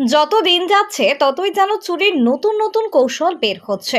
যত দিন যাচ্ছে, ততই যেন চুরির নতুন নতুন কৌশল বের হচ্ছে।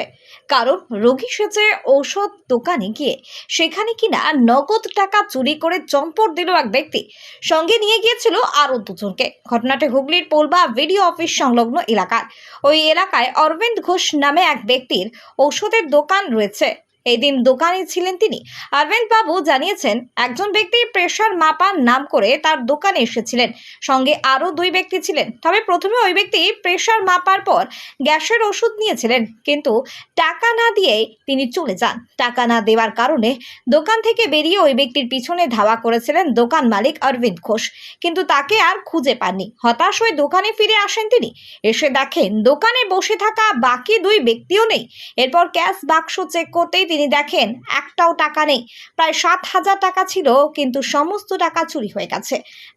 কারণ রোগী সেজে ঔষধ দোকানে গিয়ে সেখানে কিনা নগদ টাকা চুরি করে চম্পট দিল এক ব্যক্তি। সঙ্গে নিয়ে গিয়েছিল আরও দুজনকে। ঘটনাটি হুগলির পোলবা ভিডিও অফিস সংলগ্ন এলাকার। ওই এলাকায় অরবিন্দ ঘোষ নামে এক ব্যক্তির ঔষধের দোকান রয়েছে। এই দিন দোকানে ছিলেন তিনি। অরবিন্দ বাবু জানিয়েছেন, একজন ব্যক্তি প্রেশার মাপার নাম করে তার দোকানে এসেছিলেন। সঙ্গে আরও দুই ব্যক্তি ছিলেন। তবে প্রথমে ওই ব্যক্তি প্রেশার মাপার পর গ্যাসের ওষুধ নিয়েছিলেন। কিন্তু টাকা না দিয়ে তিনি চলে যান। টাকা না দেওয়ার কারণে দোকান থেকে বেরিয়ে ওই ব্যক্তির পিছনে ধাওয়া করেছিলেন দোকান মালিক অরবিন্দ ঘোষ। কিন্তু তাকে আর খুঁজে পাননি। হতাশ হয়ে দোকানে ফিরে আসেন তিনি। এসে দেখেন দোকানে বসে থাকা বাকি দুই ব্যক্তিও নেই। এরপর ক্যাশ বাক্স চেক করতেই তিনি দেখেন একটাও টাকা নেই। প্রায় সাত হাজার টাকা ছিল কিন্তু সমস্ত টাকা চুরি হয়ে গেছে।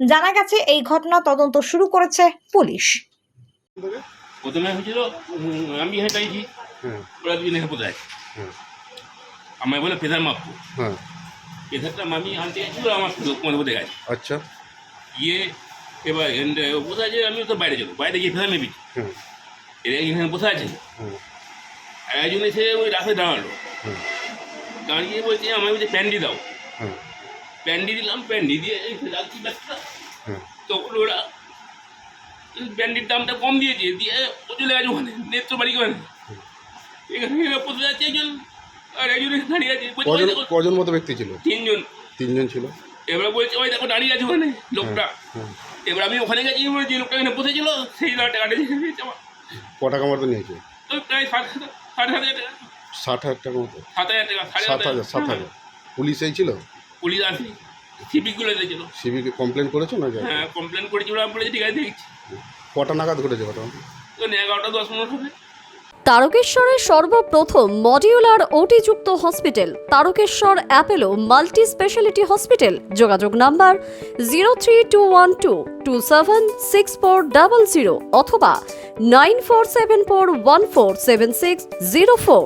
জানা গেছে এই ঘটনা তদন্ত শুরু করেছে পুলিশ। প্রথমে হয়েছিল আমি হ্যাঁ। ওরা দুজন হ্যাঁ। আমায় বলে মাপবো হ্যাঁ। মামি আনতে গেছিল আমার তোমার বোধে গেছে। আচ্ছা। গিয়ে এবার বসে আছে আমি তো বাইরে যাব। বাইরে গিয়ে প্রেশার মেপি হুম এরা এখানে বসে আছে। আর একজন এসে ওই রাস্তায় দাঁড়াল। দাঁড়িয়ে বলছে আমায় বলছে প্যান্ডি দাও। প্যান্ডি দিলাম প্যান্ডি দিয়ে রাখছি ব্যাগটা তখন ওরা প্যান্ডির দামটা কম দিয়েছে দিয়ে ও চলে গেছে ওখানে নেত্র বাড়ি ওখানে। এখানে বসে যাচ্ছে একজন আর একজন দাঁড়িয়ে আছে। কজন মতো ব্যক্তি ছিল? তিনজন। তিনজন ছিল? এবার বলছে ওই দেখো দাঁড়িয়ে আছে ওখানে লোকটা। এবার আমি ওখানে গেছি যে লোকটা এখানে বসেছিল সেই টাকাটা দিয়ে দিয়েছে আমার। ক টাকা মতো নিয়েছে? ওই প্রায় ষাট হাজার ষাট হাজার টাকা। ষাট হাজার টাকা মতো সাত হাজার টাকা সাড়ে সাত হাজার। সাত হাজার। পুলিশ ছিল পুলিশ আসেনি। সিভিকগুলো এসেছিল সিভিকে কমপ্লেন করেছ না হ্যাঁ কমপ্লেন করেছি ওরা বলেছে ঠিক আছে দেখছি। কটা নাগাদ ঘটেছে ঘটনা? তো এগারোটা দশ মিনিট হবে তারকেশ্বরের সর্বপ্রথম modular ওটিযুক্ত hospital Tarakeswar Apollo multi speciality hospital. যোগাযোগ number zero three two one two two seven six four double zero অথবা nine four seven four one four seven six zero four.